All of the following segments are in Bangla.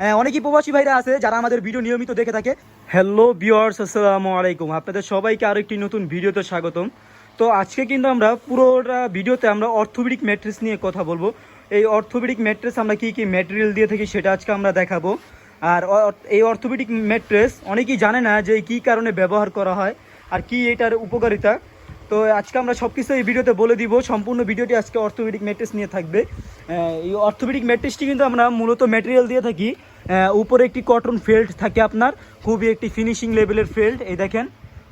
আহ, অনেকই প্রবাসী ভাইরা আছে যারা আমাদের ভিডিও নিয়মিত দেখে থাকে। হ্যালো বিয়ার্স আসসালামু আলাইকুম। আপনাদের সবাইকে আরও একটি নতুন ভিডিওতে স্বাগতম। তো আজকে কিন্তু আমরা পুরোটা ভিডিওতে আমরা অর্থোপেডিক ম্যাট্রেস নিয়ে কথা বলব। এই অর্থোপেডিক ম্যাট্রেস আমরা কি কি ম্যাটেরিয়াল দিয়ে থাকি সেটা আজকে আমরা দেখাবো। আর এই অর্থোপেডিক ম্যাট্রেস অনেকেই জানে না যে কী কারণে ব্যবহার করা হয় আর কি এটার উপকারিতা। তো আজকে আমরা সব কিছু এই ভিডিওতে বলে দিব। সম্পূর্ণ ভিডিওটি আজকে অর্থোপেডিক ম্যাট্রেস নিয়ে থাকবে। এই অর্থোপেডিক ম্যাট্রেসটি কিন্তু আমরা মূলত ম্যাটেরিয়াল দিয়ে থাকি। উপরে একটি কটন ফেল্ট থাকে আপনার। খুবই একটি ফিনিশিং লেভেলের ফেল্ট এই দেখেন,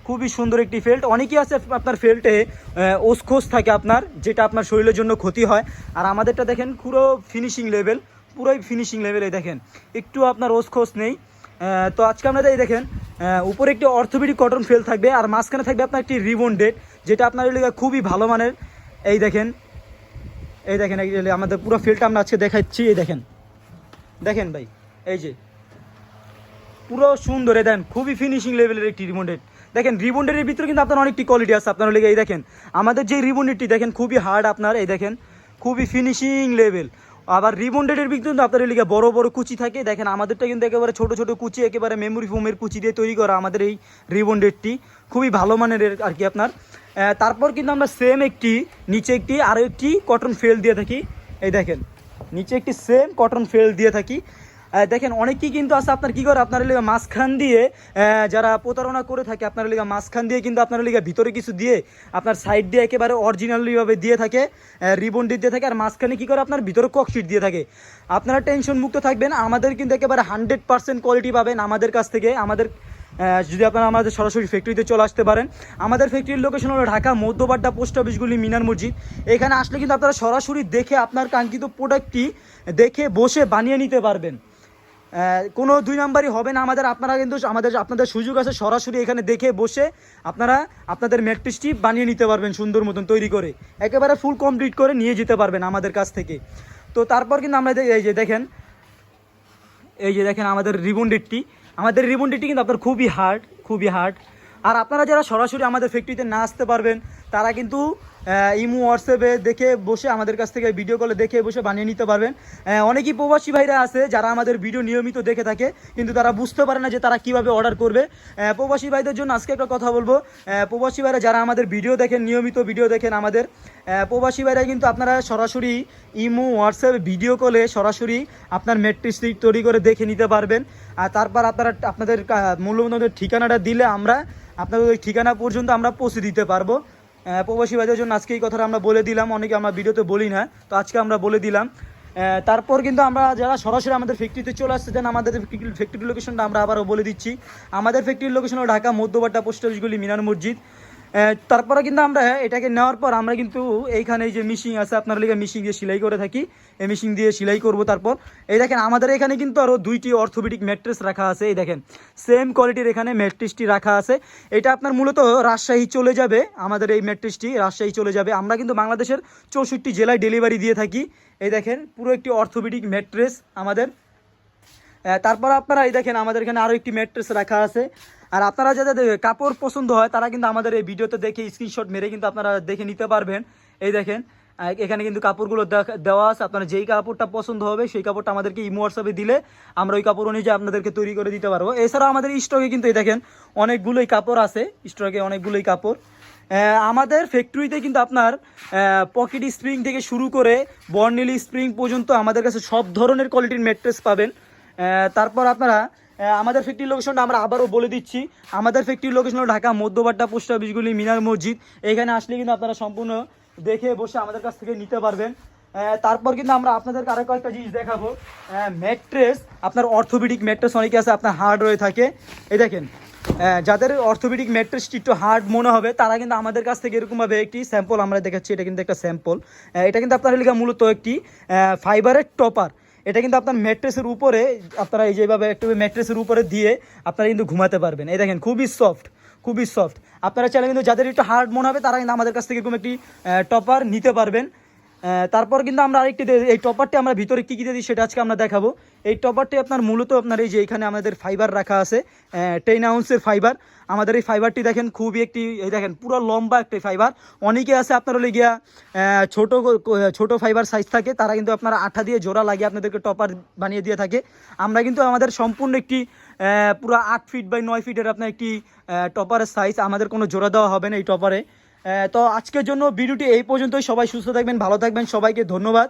খুবই সুন্দর একটি ফেল্ট অনেকেই আছে আপনার ফেল্টে ওসখোস থাকে আপনার, যেটা আপনার শরীরের জন্য ক্ষতি হয়। আর আমাদেরটা দেখেন, পুরো ফিনিশিং লেভেল পুরোই ফিনিশিং লেভেলে দেখেন। একটু আপনার ওসখোস নেই। তো আজকে আমরা এই দেখেন উপরে একটি অর্থোপেডিক কটন ফেল থাকবে, আর মাঝখানে থাকবে আপনার একটি রিবন ডেট যেটা আপনার এলাকা খুবই ভালো মানের। এই দেখেন এই দেখেন আমাদের পুরো ফিল্ডটা আমরা আজকে দেখাচ্ছি, এই দেখেন। দেখেন ভাই, এই যে। পুরো সুন্দর, এই দেখেন, খুবই ফিনিশিং লেভেলের একটি রিবন্ডেড দেখেন রিবন্ডের ভিতরে কিন্তু আপনার অনেকটি কোয়ালিটি আছে, আপনার লেগে এই দেখেন। আমাদের যে রিবন্ডেডটি দেখেন, খুবই হার্ড আপনার, এই দেখেন, খুবই ফিনিশিং লেভেল আবার রিবন্ডেডের কিন্তু আপনার লিখে বড় বড় কুচি থাকে। দেখেন আমাদেরটা কিন্তু একেবারে ছোট ছোট কুচি, একেবারে মেমোরি ফোমের কুচি দিয়ে তৈরি করা আমাদের এই রিবন্ডেডটি। খুবই ভালো মানের আর কি আপনার। তারপর কিন্তু আমরা সেম একটি, নিচে একটি, আরও একটি কটন ফেল দিয়ে থাকি। এই দেখেন, নিচে একটি সেম কটন ফেল দিয়ে থাকি। দেখেন, অনেকেই কিন্তু আছে আপনার কি করে? আপনার লিগে মাঝখান দিয়ে যারা প্রতারণা করে থাকে, আপনার লিগে মাঝখান দিয়ে কিন্তু আপনার লিগে ভিতরে কিছু দিয়ে, আপনার সাইড দিয়ে একেবারে অরিজিনালিভাবে দিয়ে থাকে রিবন দিয়ে থাকে, আর মাঝখানে কী করে? আপনার ভিতরে ককশিট দিয়ে থাকে। আপনারা টেনশন মুক্ত থাকবেন, আমাদের কিন্তু একেবারে হান্ড্রেড পার্সেন্ট কোয়ালিটি পাবেন আমাদের কাছ থেকে। আমাদের যদি আপনারা আমাদের সরাসরি ফ্যাক্টরিতে চলে আসতে পারেন, আমাদের ফ্যাক্টরির লোকেশন হলো ঢাকা, মধ্যবাড্ডা পোস্ট অফিসগুলি মিনার মসজিদ। এখানে আসলে কিন্তু আপনারা সরাসরি দেখে আপনার কাঙ্ক্ষিত প্রোডাক্টটি দেখে, বসে বানিয়ে নিতে পারবেন। কোনো দুই নাম্বারই হবে না। আমাদের, আপনারা কিন্তু আমাদের, আপনাদের সুযোগ আছে সরাসরি এখানে দেখে বসে আপনারা আপনাদের ম্যাট্রিক্সটি বানিয়ে নিতে পারবেন সুন্দর মতন তৈরি করে। একেবারে ফুল কমপ্লিট করে নিয়ে যেতে পারবেন আমাদের কাছ থেকে। তো তারপর কিন্তু আমরা এই যে দেখেন, এই যে দেখেন আমাদের রিবন ডেটটি আমাদের রিবন ডেটটি কিন্তু আপনার খুবই হার্ড খুবই হার্ড আর আপনারা যারা সরাসরি আমাদের ফ্যাক্টরিতে না আসতে পারবেন তারা কিন্তু ইমো, হোয়াটসঅ্যাপে দেখে বসে আমাদের কাছ থেকে ভিডিও কলে দেখে বসে বানিয়ে নিতে পারবেন। অনেকেই প্রবাসী ভাইরা আছে যারা আমাদের ভিডিও নিয়মিত দেখে থাকে, কিন্তু তারা বুঝতে পারে না যে তারা কীভাবে অর্ডার করবে। প্রবাসী ভাইদের জন্য আজকে একটা কথা বলব। প্রবাসী ভাইরা যারা আমাদের ভিডিও দেখেন, নিয়মিত ভিডিও দেখেন আমাদের প্রবাসী ভাইরা কিন্তু আপনারা সরাসরি ইমো, হোয়াটসঅ্যাপ ভিডিও কলে সরাসরি আপনার মেট্রিক্স তৈরি করে দেখে নিতে পারবেন। আর তারপর আপনারা আপনাদের মূল্যবান ঠিকানাটা দিলে আমরা আপনাদের ওই ঠিকানা পর্যন্ত আমরা পৌঁছে দিতে পারব। প্রবাসী ভাইদের জন্য আজকে এই কথাটা আমরা বলে দিলাম। অনেকে আমরা ভিডিওতে বলি না, তো আজকে আমরা বলে দিলাম। তারপর কিন্তু আমরা যারা সরাসরি আমাদের ফ্যাক্টরিতে চলে আসতে চান আমাদের ফ্যাক্টরি লোকেশনটা আমরা আবারও বলে দিচ্ছি। আমাদের ফ্যাক্টরির লোকেশন হলো ঢাকা মধ্যবাড্ডা পোস্ট অফিসগুলি মিনার মসজিদ। তারপরে কিন্তু আমরা এটাকে নেওয়ার পর আমরা কিন্তু এইখানে এই যে মিশিং আছে, আপনার লিগে মিশিং দিয়ে সেলাই করে থাকি। এই মিশিং দিয়ে সেলাই করব তারপর। এই দেখেন, আমাদের এখানে কিন্তু আরও দুইটি অর্থোপেডিক ম্যাট্রেস রাখা আছে, এই দেখেন। সেম কোয়ালিটির এখানে ম্যাট্রেসটি রাখা আছে। এটা আপনার মূলত রাজশাহী চলে যাবে, আমাদের এই ম্যাট্রেসটি রাজশাহী চলে যাবে। আমরা কিন্তু বাংলাদেশের চৌষট্টি জেলায় ডেলিভারি দিয়ে থাকি। এই দেখেন, পুরো একটি অর্থোপেডিক ম্যাট্রেস আমাদের। তারপর আপনারা এই দেখেন, আমাদের এখানে আরও একটি ম্যাট্রেস রাখা আছে। আর আপনারা যাদের কাপড় পছন্দ হয়, তারা কিন্তু আমাদের এই ভিডিওতে দেখে স্ক্রিনশট মেরে কিন্তু আপনারা দেখে নিতে পারবেন। এই দেখেন এখানে কিন্তু কাপড়গুলো দেওয়া আছে। আপনারা যেই কাপড়টা পছন্দ হবে, সেই কাপড়টা আমাদেরকে ইমো হোয়াটসঅ্যাপে দিলে আমরা ওই কাপড় অনুযায়ী আপনাদেরকে তৈরি করে দিতে পারব। এছাড়াও আমাদের স্টকে কিন্তু এই দেখেন, অনেকগুলোই কাপড় আছে। স্টকে অনেকগুলোই কাপড়। আমাদের ফ্যাক্টরিতে কিন্তু আপনার পকেট স্প্রিং থেকে শুরু করে বর্নিল স্প্রিং পর্যন্ত আমাদের কাছে সব ধরনের কোয়ালিটির ম্যাট্রেস পাবেন। তারপর আপনারা আমাদের ফ্যাক্টরি লোকেশনটা আমরা আবারও বলে দিচ্ছি। আমাদের ফ্যাক্টরি লোকেশন হলো ঢাকা মধ্যবাড্ডা পোস্ট অফিসগুলি মিনার মসজিদ। এখানে আসলে কিন্তু আপনারা সম্পূর্ণ দেখে বসে আমাদের কাছ থেকে নিতে পারবেন। তারপর কিন্তু আমরা আপনাদেরকে আরও কয়েকটা জিনিস দেখাবো। ম্যাট্রেস আপনার অর্থোপেডিক ম্যাট্রেস অনেকে আছে, আপনার হার্ড হয়ে থাকে। এই দেখেন যাদের অর্থোপেডিক ম্যাট্রেসটি একটু হার্ড মনে হবে, তারা কিন্তু আমাদের কাছ থেকে এরকমভাবে একটি স্যাম্পল আমরা দেখাচ্ছি। এটা কিন্তু একটা স্যাম্পল এটা কিন্তু আপনার মূলত একটি ফাইবারের টপার এটা কিন্তু আপনার ম্যাট্রেসের উপরে, আপনারা এই যেভাবে একটু ম্যাট্রেসের উপরে দিয়ে আপনারা কিন্তু ঘুমাতে পারবেন। এই দেখেন, খুবই সফট খুবই সফট আপনারা চাইলে কিন্তু যাদের একটু হার্ড মনে হবে তারা কিন্তু আমাদের কাছ থেকে এরকম একটি টপার নিতে পারবেন। তারপর কিন্তু আমরা আরেকটি এই টপারটি আমরা ভিতরে কী কী দিয়ে দিই সেটা আজকে আমরা দেখাবো। এই টপারটি আপনার মূলত আপনার এই যে এখানে আমাদের ফাইবার রাখা আছে টেন আউন্সের ফাইবার আমাদের এই ফাইবারটি দেখেন খুবই একটি, এই দেখেন পুরো লম্বা একটি ফাইবার অনেকে আছে আপনার হলে গিয়া ছোট ছোট ফাইবার সাইজ থাকে, তারা কিন্তু আপনারা আঠা দিয়ে জোড়া লাগিয়ে আপনাদেরকে টপার বানিয়ে দিয়ে থাকে। আমরা কিন্তু আমাদের সম্পূর্ণ একটি পুরো আট ফিট বাই নয় ফিটের আপনার একটি টপারের সাইজ আমাদের কোনো জোড়া দেওয়া হবে না এই টপারে তো আজকের জন্য ভিডিওটি এই পর্যন্তই। সবাই সুস্থ থাকবেন, ভালো থাকবেন, সবাইকে ধন্যবাদ।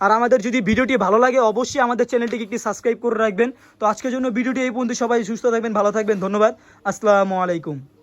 আর আমাদের যদি ভিডিওটি ভালো লাগে, অবশ্যই আমাদের চ্যানেলটিকে একটি সাবস্ক্রাইব করে রাখবেন। তো আজকের জন্য ভিডিওটি এই পর্যন্ত সবাই সুস্থ থাকবেন, ভালো থাকবেন, ধন্যবাদ। আসসালামু আলাইকুম।